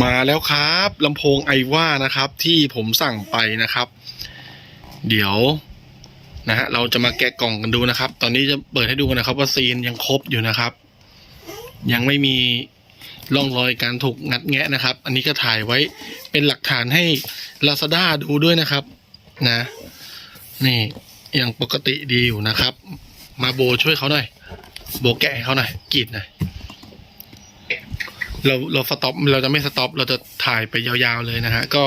มาแล้วครับลำโพงไอว่านะครับ ที่ผมสั่งไปนะครับ เดี๋ยวนะฮะเราจะมาแกะกล่องกันดูนะครับ ตอนนี้จะเปิดให้ดูกันนะครับ ว่าซีนยังครบอยู่นะครับ ยังไม่มีร่องรอยการถูกงัดแงะนะครับ อันนี้ก็ถ่ายไว้เป็นหลักฐานให้ Lazada ดูด้วยนะครับ นะ นี่ยังปกติดีอยู่นะครับ มาโบช่วยเขาหน่อยโบแกะให้เขาหน่อยกรีดหน่อย เราเราสต็อปเราจะไม่สต็อปเราจะถ่ายไปยาวๆเลยนะฮะ ก็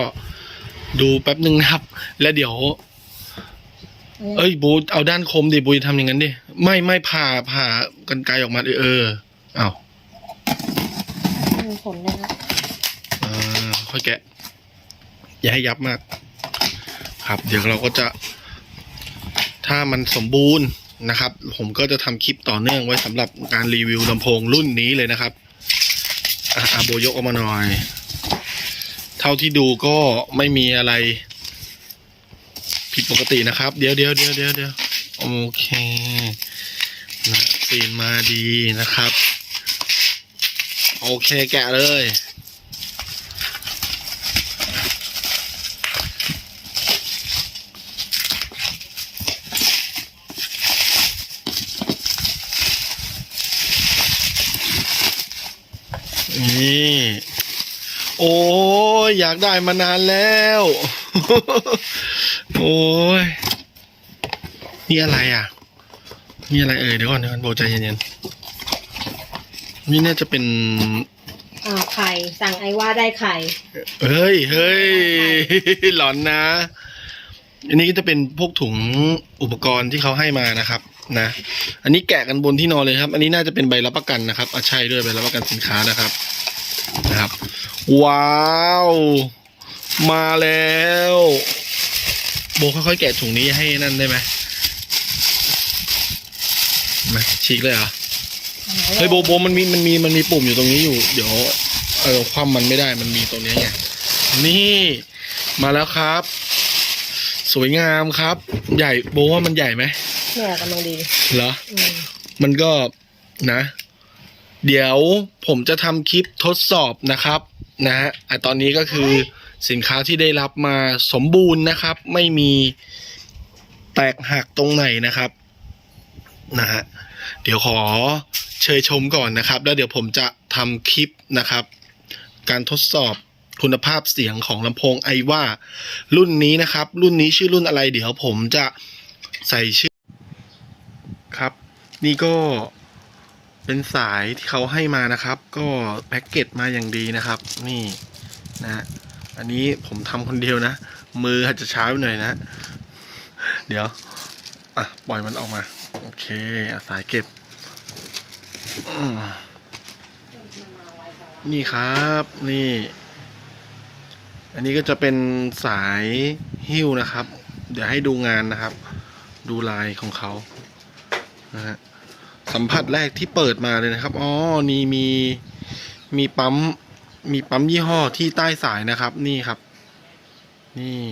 ดูแป๊บนึงนะครับ แล้วเดี๋ยว เอ้ยบูเอาด้านคมดิบูทำอย่างนั้นดิไม่ไม่ผ่าผ่ากันไกลออกมาดิเอออ้าวมีผลเลยนะอ่าค่อยแกะ อย่าให้ยับมาก ครับ เดี๋ยวเราก็จะ ถ้ามันสมบูรณ์นะครับ ผมก็จะทำคลิปต่อเนื่องไว้สำหรับการรีวิวลำโพงรุ่นนี้เลยนะครับ อะอาโบยกออกมาหน่อย เท่าที่ดูก็ไม่มีอะไร ผิดปกตินะครับ เดี๋ยวเดี๋ยวเดี๋ยวเดี๋ยวเดี๋ยวโอเคนะซีนมาดีนะครับ โอเคแกะเลย นี่ โอ้ยอยากได้มานานแล้ว โอ้ยนี่อะไรอะ นี่อะไรเอ่ยเดี๋ยวก่อนเดี๋ยวก่อนโบใจเย็นๆนี่น่าจะเป็น อ่าไข่สั่งไอว่าได้ไข่ เฮ้ยเฮ้ยหลอนนะ อันนี้ก็จะเป็นพวกถุงอุปกรณ์ที่เขาให้มานะครับ นะ อันนี้แกะกันบนที่นอนเลยครับ อันนี้น่าจะเป็นใบรับประกันนะครับอะใช่ด้วยใบรับประกันสินค้านะครับ นะครับ ว้าว มาแล้วโบค่อยๆแกะถุงนี้ให้นั่นได้ไหมมาฉีกเลยเหรอเฮ้ยโบโบมันมีมันมีมันมีปุ่มอยู่ตรงนี้อยู่ เดี๋ยวเออความมันไม่ได้มันมีตรงนี้ไงนี่มาแล้วครับ สวยงามครับ ใหญ่โบว่ามันใหญ่ไหมเนี่ยกำลังดีเหรออืมมันก็นะ เดี๋ยวผมจะทำคลิปทดสอบนะครับนะฮะตอนนี้ก็คือสินค้าที่ได้รับมาสมบูรณ์นะครับ ไม่มีแตกหักตรงไหนนะครับนะฮะเดี๋ยวขอเชยชมก่อนนะครับ แล้วเดี๋ยวผมจะทำคลิปนะครับ การทดสอบคุณภาพเสียงของลำโพงไอว่า รุ่นนี้นะครับ รุ่นนี้ชื่อรุ่นอะไร เดี๋ยวผมจะใส่ชื่อครับ นี่ก็ เป็นสายที่เขาให้มานะครับ ก็แพ็กเกจมาอย่างดีนะครับ นี่นะอันนี้ผมทำคนเดียวนะ มืออาจจะช้าไปหน่อยนะ เดี๋ยว อะ ปล่อยมันออกมา โอเคอสายเก็บ นี่ครับ นี่ อันนี้ก็จะเป็นสายหิ้วนะครับ เดี๋ยวให้ดูงานนะครับ ดูลายของเขานะฮะ สัมผัสแรกที่เปิดมาเลยนะครับ อ๋อ นี่มีมีปั๊มมีปั๊มยี่ห้อที่ใต้สายนะครับ นี่ครับ นี่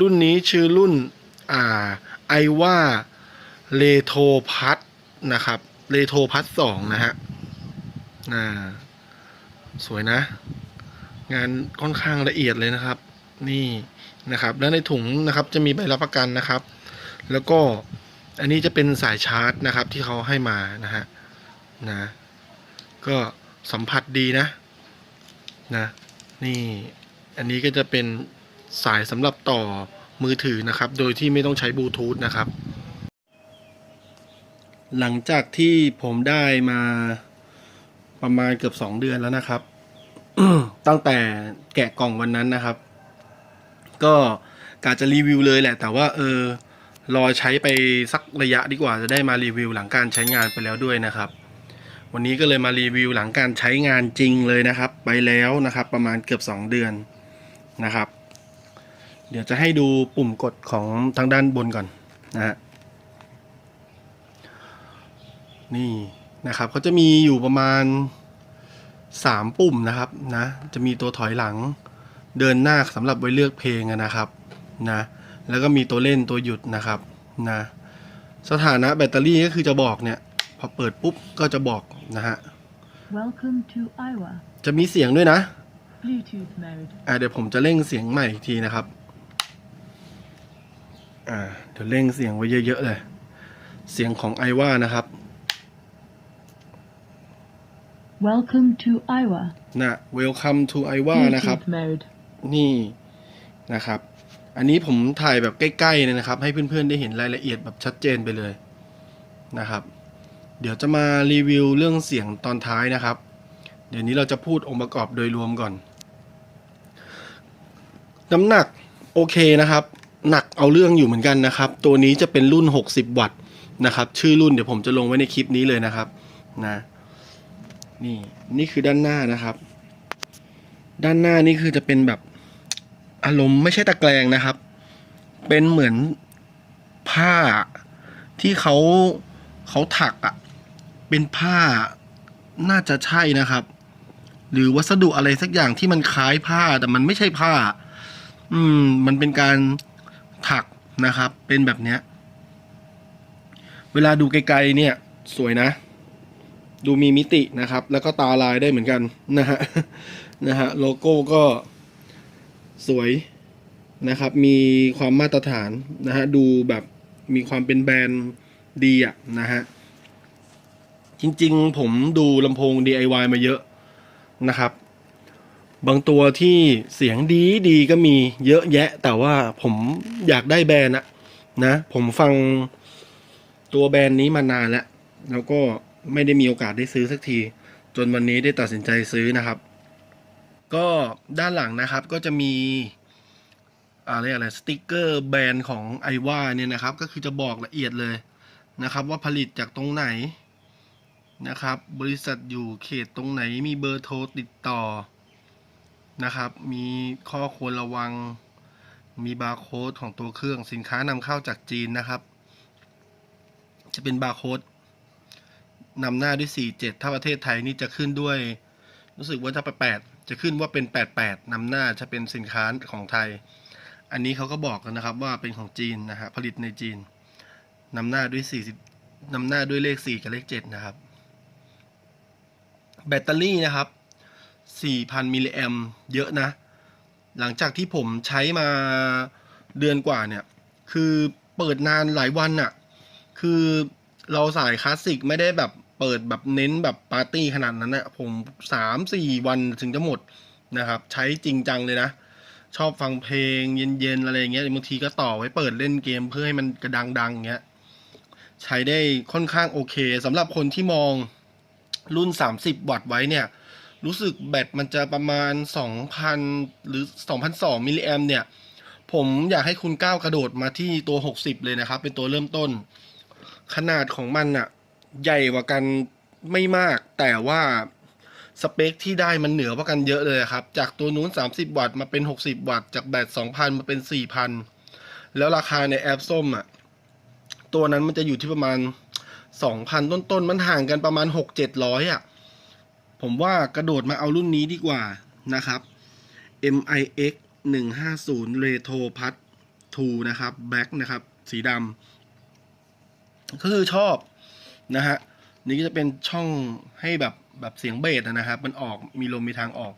รุ่นนี้ชื่อรุ่น อ่า ไอว่าเลโทพัทนะครับเลโทพัทสองนะฮะ อ่า สวยนะ งานค่อนข้างละเอียดเลยนะครับ นี่นะครับ แล้วในถุงนะครับจะมีใบรับประกันนะครับ แล้วก็ อันนี้จะเป็นสายชาร์จนะครับที่เขาให้มานะฮะนะก็สัมผัสดีนะนะนี่อันนี้ก็จะเป็นสายสำหรับต่อมือถือนะครับ โดยที่ไม่ต้องใช้บลูทูธนะครับ หลังจากที่ผมได้มาประมาณเกือบสองเดือนแล้วนะครับ ตั้งแต่แกะกล่องวันนั้นนะครับ ก็กาจะรีวิวเลยแหละ แต่ว่าเออ รอใช้ไปสักระยะดีกว่าจะได้มารีวิวหลังการใช้งานไปแล้วด้วยนะครับ วันนี้ก็เลยมารีวิวหลังการใช้งานจริงเลยนะครับ ไปแล้วนะครับ ประมาณเกือบ 2 เดือนนะครับ เดี๋ยวจะให้ดูปุ่มกดของทางด้านบนก่อนนะฮะนี่นะครับเขาจะมีอยู่ประมาณ 3 ปุ่มนะครับนะจะมีตัวถอยหลังเดินหน้าสำหรับไว้เลือกเพลงนะครับนะ แล้วก็มีตัวเล่นตัวหยุดนะครับนะสถานะแบตเตอรี่ก็คือจะบอกเนี่ย พอเปิดปุ๊บก็จะบอกนะฮะ Welcome to Iowa. จะมีเสียงด้วยนะ Bluetooth mode. อ่าเดี๋ยวผมจะเร่งเสียงใหม่อีกทีนะครับ อ่าเดี๋ยวเร่งเสียงไว้เยอะๆเลย เสียงของไอว่านะครับ Welcome to Iowa. นะ Welcome to ไอว่านะครับ Bluetooth mode. นี่นะครับ อันนี้ผมถ่ายแบบใกล้ๆเลยนะครับ ให้เพื่อนๆได้เห็นรายละเอียดแบบชัดเจนไปเลยนะครับ เดี๋ยวจะมารีวิวเรื่องเสียงตอนท้ายนะครับ เดี๋ยวนี้เราจะพูดองค์ประกอบโดยรวมก่อน น้ำหนักโอเคนะครับ หนักเอาเรื่องอยู่เหมือนกันนะครับ ตัวนี้จะเป็นรุ่น 60 วัตต์นะครับ ชื่อรุ่นเดี๋ยวผมจะลงไว้ในคลิปนี้เลยนะครับนะนี่นี่คือด้านหน้านะครับ ด้านหน้านี่คือจะเป็นแบบ อารมณ์ไม่ใช่ตะแกรงนะครับ เป็นเหมือนผ้าที่เขาเขาถักอะ่ะ เป็นผ้าน่าจะใช่นะครับ หรือวัสดุอะไรสักอย่างที่มันคล้ายผ้าแต่มันไม่ใช่ผ้า อืม มันเป็นการถักนะครับ เป็นแบบเนี้ย เวลาดูไกลๆเนี่ย สวยนะ ดูมีมิตินะครับ แล้วก็ตาลายได้เหมือนกันนะฮะนะฮะโลโก้ก็ สวยนะครับ มีความมาตรฐานนะฮะดูแบบมีความเป็นแบรนด์ดีอะนะฮะจริงๆ ผมดูลำโพง DIY มาเยอะนะครับ บางตัวที่เสียงดีดีก็มีเยอะแยะ แต่ว่าผมอยากได้แบรนด์อะนะ ผมฟังตัวแบรนด์นี้มานานแล้ว แล้วก็ไม่ได้มีโอกาสได้ซื้อสักที จนวันนี้ได้ตัดสินใจซื้อนะครับ ก็ด้านหลังนะครับก็จะมีอะไรอะไรสติกเกอร์แบรนด์ของไอว่าเนี่ยนะครับ ก็คือจะบอกละเอียดเลยนะครับ ว่าผลิตจากตรงไหนนะครับ บริษัทอยู่เขตตรงไหนมีเบอร์โทรติดต่อนะครับ มีข้อควรระวัง มีบาร์โค้ดของตัวเครื่องสินค้านำเข้าจากจีนนะครับ จะเป็นบาร์โค้ดนำหน้าด้วย 47 ถ้าประเทศไทยนี่จะขึ้นด้วย รู้สึกว่าจะไป8 จะขึ้นว่าเป็น 88นำหน้าจะเป็นสินค้าของไทย อันนี้เขาก็บอกกันนะครับว่าเป็นของจีนนะฮะผลิตในจีนนำหน้าด้วย 40นำหน้าด้วยเลข 4 กับเลข 7 นะครับ แบตเตอรี่นะครับ 4,000 มิลลิแอมเยอะนะ หลังจากที่ผมใช้มาเดือนกว่าเนี่ย คือเปิดนานหลายวันอะคือเราสายคลาสสิกไม่ได้แบบ เปิดแบบเน้นแบบปาร์ตี้ขนาดนั้นนะผมสามสี่วันถึงจะหมดนะครับ ใช้จริงจังเลยนะ ชอบฟังเพลงเย็นๆอะไรอย่างเงี้ยบางทีก็ต่อไว้เปิดเล่นเกมเพื่อให้มันกระดังๆอย่างเงี้ยใช้ได้ค่อนข้างโอเคสำหรับคนที่มองรุ่น 30 วัตต์ไว้เนี่ย รู้สึกแบตมันจะประมาณ 2,000 หรือ2,200มิลลิแอมเนี่ย ผมอยากให้คุณก้าวกระโดดมาที่ตัว 60 เลยนะครับ เป็นตัวเริ่มต้น ขนาดของมันอะ ใหญ่กว่ากันไม่มาก แต่ว่าสเปคที่ได้มันเหนือกว่ากันเยอะเลยครับ จากตัวนู้น 30 วัตต์มาเป็น 60 วัตต์ จากแบต2,000 มาเป็น 4,000 แล้วราคาในแอปส้มอะตัวนั้นมันจะอยู่ที่ประมาณ 2,000 ต้นๆ มันห่างกันประมาณ 6-700อะ ผมว่ากระโดดมาเอารุ่นนี้ดีกว่านะครับ MIX 150 Retro Pad 2นะครับ Black นะครับ สีดำก็คือชอบ นะฮะนี่ก็จะเป็นช่องให้แบบแบบเสียงเบสนะครับ มันออกมีลมมีทางออก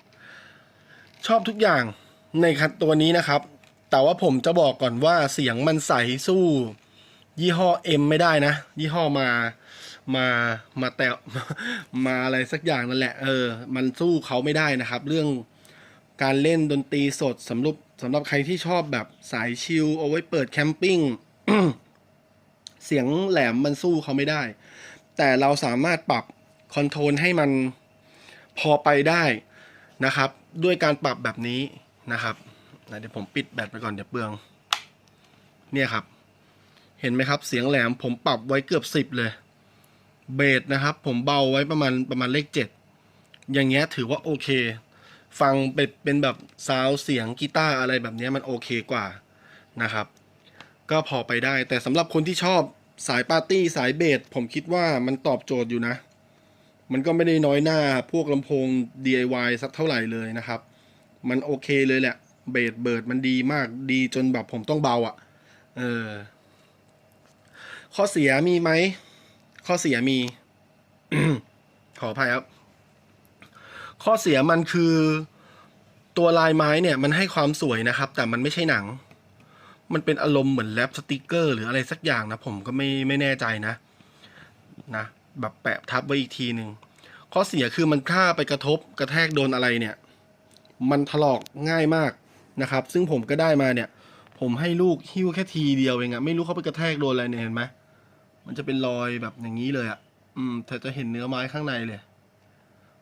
ชอบทุกอย่างในคันตัวนี้นะครับ แต่ว่าผมจะบอกก่อนว่าเสียงมันใสสู้ ยี่ห้อ M ไม่ได้นะ ยี่ห้อมามามาแต่มาอะไรสักอย่างนั่นแหละ เออ มันสู้เขาไม่ได้นะครับ เรื่องการเล่นดนตรีสดสำหรับสำหรับใครที่ชอบแบบสายชิลเอาไว้เปิดแคมปิ้ง เสียงแหลมมันสู้เขาไม่ได้ แต่เราสามารถปรับคอนโทรลให้มันพอไปได้นะครับ ด้วยการปรับแบบนี้นะครับเดี๋ยวผมปิดแบตไปก่อนเดี๋ยวเปลือง เนี่ยครับ เห็นไหมครับ เสียงแหลมผมปรับไว้เกือบสิบเลยเบสนะครับ ผมเบาไว้ประมาณประมาณเลขเจ็ดอย่างเงี้ยถือว่าโอเค ฟังเป็นเป็นแบบซาวเสียงกีตาร์อะไรแบบนี้มันโอเคกว่านะครับ ก็พอไปได้ แต่สำหรับคนที่ชอบสายปาร์ตี้สายเบสผมคิดว่ามันตอบโจทย์อยู่นะ มันก็ไม่ได้น้อยหน้าพวกลำโพง DIY สักเท่าไหร่เลยนะครับ มันโอเคเลยแหละ เบสเบิร์ดมันดีมากดีจนแบบผมต้องเบาอะ่ะ เออ ข้อเสียมีไหม ข้อเสียมี ขออภัยครับ ข้อเสียมันคือตัวลายไม้เนี่ย มันให้ความสวยนะครับ แต่มันไม่ใช่หนัง มันเป็นอารมณ์เหมือนแรปสติกเกอร์หรืออะไรสักอย่างนะ ผมก็ไม่ไม่แน่ใจนะ นะ แบบแปะทับไว้อีกทีหนึ่งข้อเสียคือมันถ้าไปกระทบกระแทกโดนอะไรเนี่ย มันถลอกง่ายมากนะครับ ซึ่งผมก็ได้มาเนี่ย ผมให้ลูกหิ้วแค่ทีเดียวเองอะไม่รู้เขาไปกระแทกโดนอะไรเนี่ยเห็นไหมมันจะเป็นรอยแบบอย่างนี้เลยอะอืมแต่จะเห็นเนื้อไม้ข้างในเลย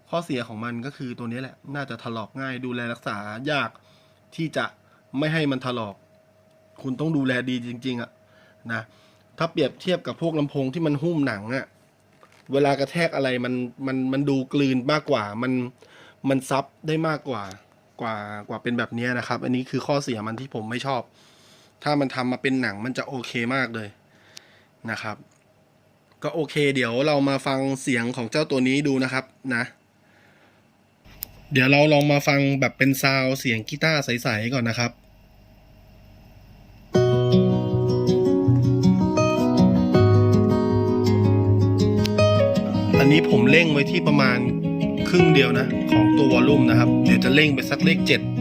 ข้อเสียของมันก็คือตัวนี้แหละ น่าจะถลอกง่ายดูแลรักษายากที่จะไม่ให้มันถลอก คุณต้องดูแลดีจริง ๆอะนะถ้าเปรียบเทียบกับพวกลำโพงที่มันหุ้มหนังอะเวลากระแทกอะไรมันมันมันดูกลืนมากกว่า มันมันซับได้มากกว่ากว่ากว่าเป็นแบบนี้นะครับ อันนี้คือข้อเสียมันที่ผมไม่ชอบ ถ้ามันทำมาเป็นหนังมันจะโอเคมากเลยนะครับ ก็โอเค เดี๋ยวเรามาฟังเสียงของเจ้าตัวนี้ดูนะครับนะ เดี๋ยวเราลองมาฟังแบบเป็นซาวเสียงกีตาร์ใสๆก่อนนะครับ นนี้ผมเร่งไว้ที่ประมาณครึ่งเดียวนะ ของตัววอลลุ่มนะครับ เดี๋ยวจะเร่งไปสักเลข 7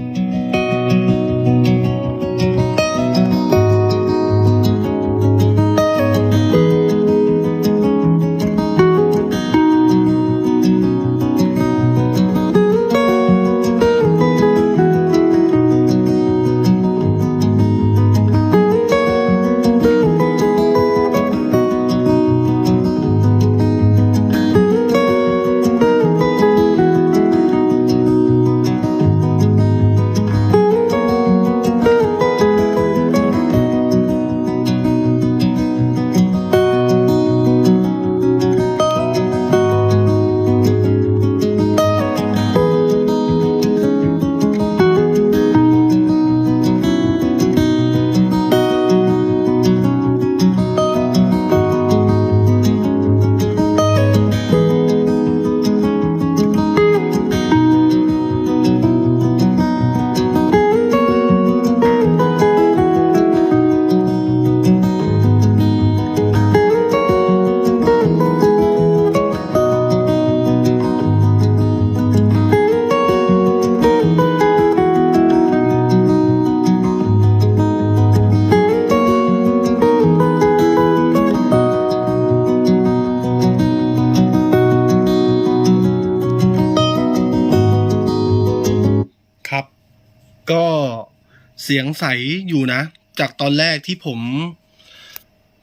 เสียงใสอยู่นะ จากตอนแรกที่ผม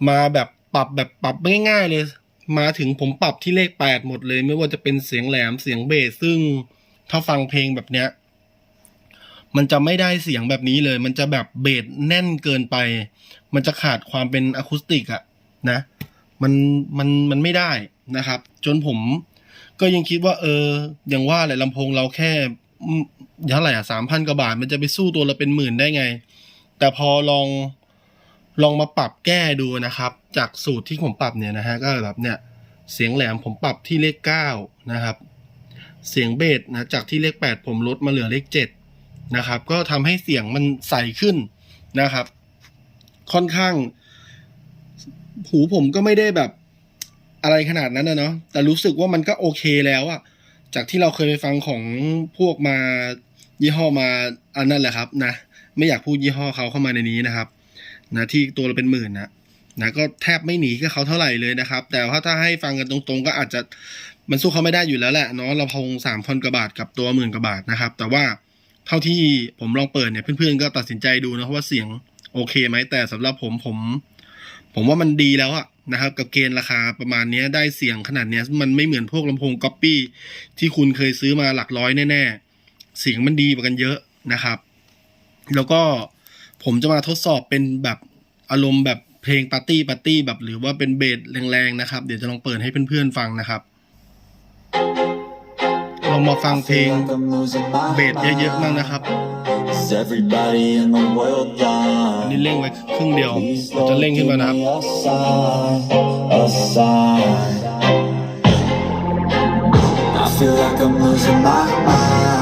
มาแบบปรับแบบปรับง่ายๆเลย มาถึงผมปรับที่เลขแปดหมดเลย ไม่ว่าจะเป็นเสียงแหลมเสียงเบสซึ่งถ้าฟังเพลงแบบเนี้ย มันจะไม่ได้เสียงแบบนี้เลย มันจะแบบเบสแน่นเกินไป มันจะขาดความเป็นอะคูสติกอะนะ มันมันมันไม่ได้นะครับ จนผมก็ยังคิดว่า เอออย่างว่าแหละลำโพงเราแค่ เท่าไหร่อะสามพันกว่าบาท มันจะไปสู้ตัวเราเป็นหมื่นได้ไง แต่พอลองลองมาปรับแก้ดูนะครับ จากสูตรที่ผมปรับเนี่ยนะฮะก็แบบเนี่ยเสียงแหลมผมปรับที่เลขเก้านะครับ เสียงเบสนะจากที่เลขแปดผมลดมาเหลือเลขเจ็ดนะครับ ก็ทำให้เสียงมันใสขึ้นนะครับ ค่อนข้าง หูผมก็ไม่ได้แบบอะไรขนาดนั้นนะเนาะแต่รู้สึกว่ามันก็โอเคแล้วอะจากที่เราเคยไปฟังของพวกมา ยี่ห้อมาอันนั่นแหละครับนะไม่อยากพูดยี่ห้อเขาเข้ามาในนี้นะครับนะที่ตัวเราเป็นหมื่นนะนะก็แทบไม่หนีกับเขาเท่าไหร่เลยนะครับ แต่ว่าถ้าให้ฟังกันตรงๆ ก็อาจจะมันสู้เขาไม่ได้อยู่แล้วแหละเนาะเราพงสามพันกว่าบาทกับตัวหมื่นกว่าบาทนะครับ แต่ว่าเท่าที่ผมลองเปิดเนี่ยเพื่อนๆก็ตัดสินใจดูนะว่าเสียงโอเคไหมแต่สำหรับผมผม ผมว่ามันดีแล้วอะนะครับ กับเกณฑ์ราคาประมาณนี้ได้เสียงขนาดนี้มันไม่เหมือนพวกลำโพงก๊อปปี้ที่คุณเคยซื้อมาหลักร้อยแน่ๆ เสียงมันดีกว่ากันเยอะนะครับ แล้วก็ผมจะมาทดสอบเป็นแบบอารมณ์แบบเพลงปาร์ตี้ปาร์ตี้แบบหรือว่าเป็นเบสแรงๆนะครับ เดี๋ยวจะลองเปิดให้เพื่อนๆฟังนะครับลองมาฟังเพลงเบสเยอะๆมากนะครับ Is everybody in the world อัน gone? นี้เร่งไว้ครึ่งเดียว Please เราจะเร่งขึ้นมานะครับ give me a sign, a sign. I feel like I'm losing my mind.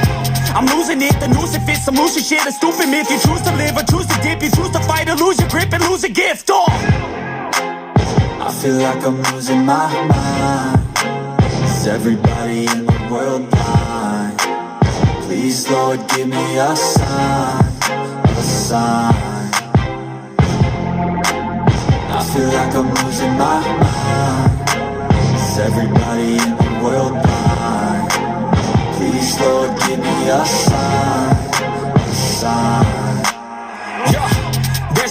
I'm losing it, the noose it fits. I'm losing shit, a stupid myth. You choose to live or choose to dip. You choose to fight or lose your grip and lose a gift. Oh. I feel like I'm losing my mind Is everybody in the world blind? Please Lord give me a sign, a sign I feel like I'm losing my mind Is everybody in Lord give me a sign, a sign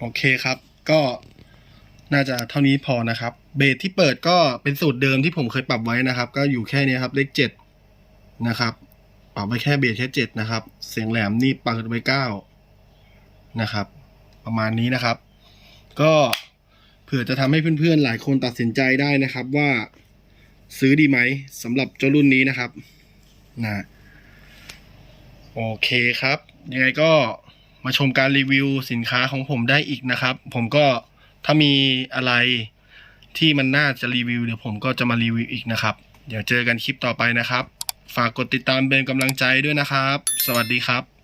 โอเคครับ ก็น่าจะเท่านี้พอนะครับ เบสที่เปิดก็เป็นสูตรเดิมที่ผมเคยปรับไว้นะครับ ก็อยู่แค่นี้ครับ เลขเจ็ดนะครับ ปรับไว้แค่เบสแค่เจ็ดนะครับ เสียงแหลมนี่ปรับไว้เก้านะครับ ประมาณนี้นะครับ ก็เผื่อจะทำให้เพื่อนๆหลายคนตัดสินใจได้นะครับว่าซื้อดีไหมสำหรับเจ้ารุ่นนี้นะครับนะโอเคครับ ยังไงก็ มาชมการรีวิวสินค้าของผมได้อีกนะครับ ผมก็ถ้ามีอะไรที่มันน่าจะรีวิวเดี๋ยวผมก็จะมารีวิวอีกนะครับ เดี๋ยวเจอกันคลิปต่อไปนะครับ ฝากกดติดตามเป็นกำลังใจด้วยนะครับ สวัสดีครับ